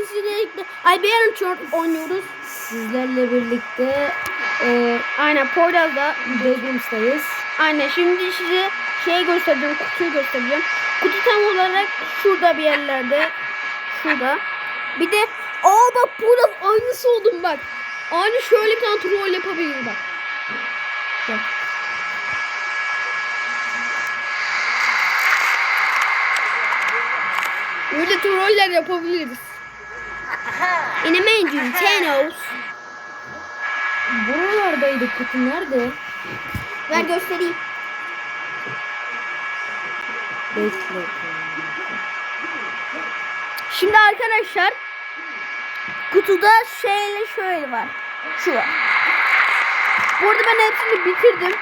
Birlikte Alberan Çor oynuyoruz. Sizlerle birlikte e, Aynen Poyraz'da. Bedrooms'tayız. Aynen şimdi size şey göstereceğim. Kutuyu göstereceğim. Kutu tam olarak şurada bir yerlerde. Şurada. Bir de aa bak Poyraz aynısı oldum bak. Aynı şöyle bir tane troll yapabiliriz bak. Bak. Öyle troller yapabiliriz. Animation Thanos. Buralardaydı kutu nerede? Ver göstereyim. Bekle. Şimdi arkadaşlar kutuda şeyle şöyle var. Şu var. Bu arada ben hepsini bitirdim.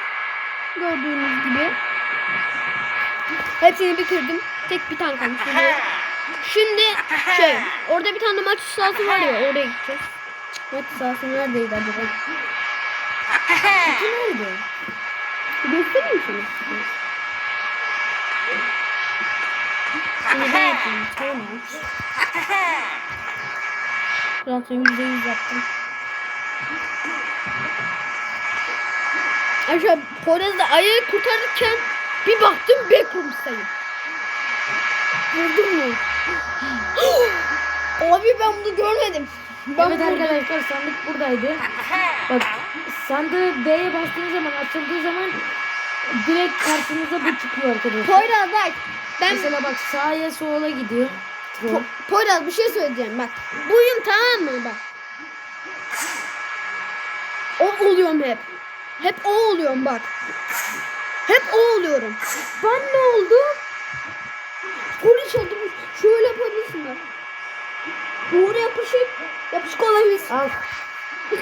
Gördüğünüz gibi. Hepsini bitirdim. Tek bir tane kalmış. Şimdi, şey orada bir tane maç sahası var ya oraya gideceğiz. Maç sahası neredeydi acaba? Kutu nerede? Göstereyim mi sana? Şimdi ben yapayım. Tamam. Zaten yüzde yüz yaptım. Aşağı Poyraz'da ayı kurtarırken bir baktım backroom'dayım. Gördün mü? Abi ben bunu görmedim. Ben evet burada- arkadaşlar sandık buradaydı. Bak sandığı B'ye bastığınız zaman açıldığı zaman direkt karşınıza bu çıkıyor arkadaşlar. Poyraz bak. Ben Mesela bak sağa sola gidiyor. Po- Poyraz bir şey söyleyeceğim bak. Buyum tamam mı bak. O oluyorum hep. Hep o oluyorum bak. Hep o oluyorum. Ben ne oldum? Polis oldum. Şöyle yapabilirsin bak. Doğru yapışık. Yapışık olabilirsin. Al.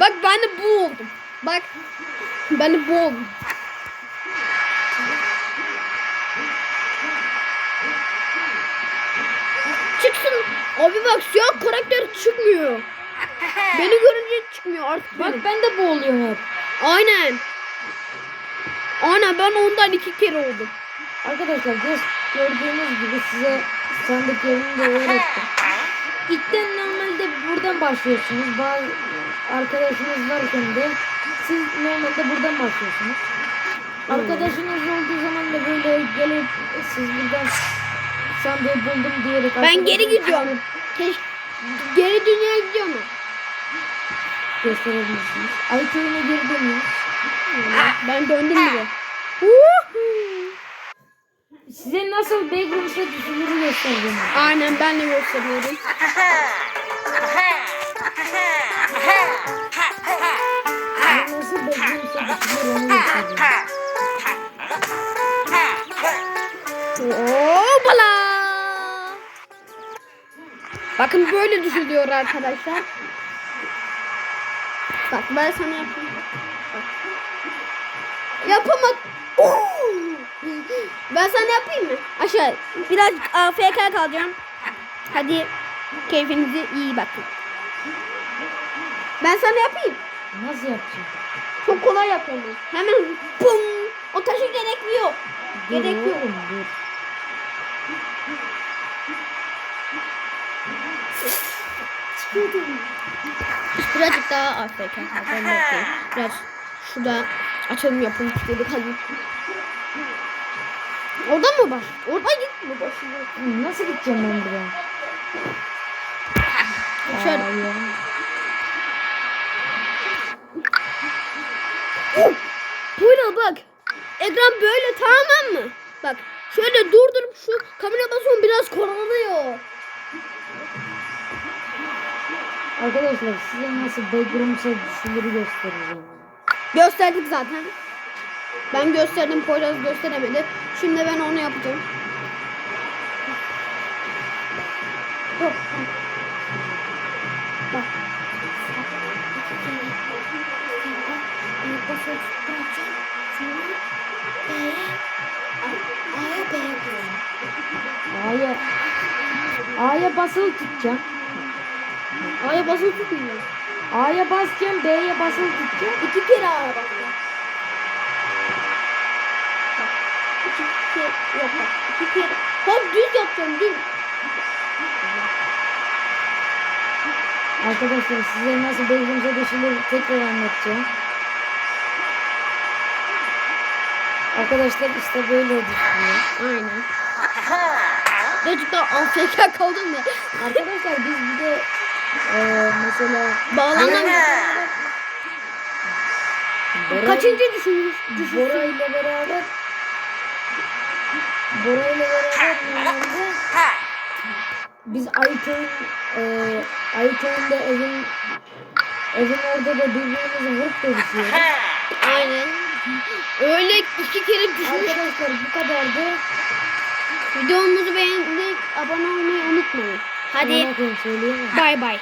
Bak ben de bu oldum. Bak. Ben de bu oldum. Çıksın. Abi bak siyah karakter çıkmıyor. Beni görünce çıkmıyor artık Bak benim. ben de bu oluyorum hep. Aynen. Aynen ben ondan iki kere oldum. Arkadaşlar göz, gördüğünüz gibi size sandık yerini de öğrettim. İlkten normalde buradan başlıyorsunuz. Bazı arkadaşınız varken de siz normalde buradan başlıyorsunuz. Arkadaşınız olduğu zaman da böyle gelip siz buradan sandığı buldum diyerek Ben geri gidiyorum. Keş geri dünyaya gidiyor mu? gösterebilirsiniz. Ay köyüne geri dönüyoruz. Ben döndüm bile. Size nasıl Backrooms'a düşülürü göstereceğim. Aynen ben de gösteriyorum. Nasıl Backrooms'a düşülür onu göstereceğim. Hoppala. Bakın böyle düşülüyor arkadaşlar. Bak ben sana yapayım. Yapamadım. Oo! Ben sana yapayım mı? Aşağı biraz AFK kalacağım. Hadi keyfinize iyi bakın. Ben sana yapayım. Nasıl yapacağım? Çok kolay yapıyorum. Hemen pum. O taşı gerekmiyor. Dur Gerek yok. oğlum dur. Birazcık daha AFK kalacağım. bekleyin. Biraz şurada açalım yapalım istedik hadi. Oradan mı baş? Oradan gitme. Hı, Nasıl gideceğim ben buraya? Şöyle. Buyurun bak. Ekran böyle tamam mı? Bak şöyle durdurup şu kamera basıyorum biraz koralıyor. Arkadaşlar size nasıl Backrooms'a düşülürü göstereceğim. Gösterdik zaten. Ben gösterdim Poyraz gösteremedi. Şimdi ben onu yapacağım. Yok. Bak. A'ya A'ya basılı tutacağım. A'ya basılı tutmuyor. A'ya basacağım, B'ye basılı tutacağım. İki kere A'ya basıyor. Bak. İki kere. Bak düz yapacağım düz. Arkadaşlar size nasıl birbirimize düşülür tekrar anlatacağım. Arkadaşlar işte böyle düşüyor. Aynen. Gerçekten AFK kaldım ya. Arkadaşlar biz bir de eee mesela Bağlanan kaçıncı düşünmüş? Bora ile beraber Bora ile beraber biz Ayköy'ün eee Ayköy'ünde evin evin orada da birbirimizi vurup da düşüyoruz. Aynen. Öyle iki kere düşmüş. Arkadaşlar bu kadardı. Videomuzu beğendik. Abone olmayı unutmayın. Hadi bay bay.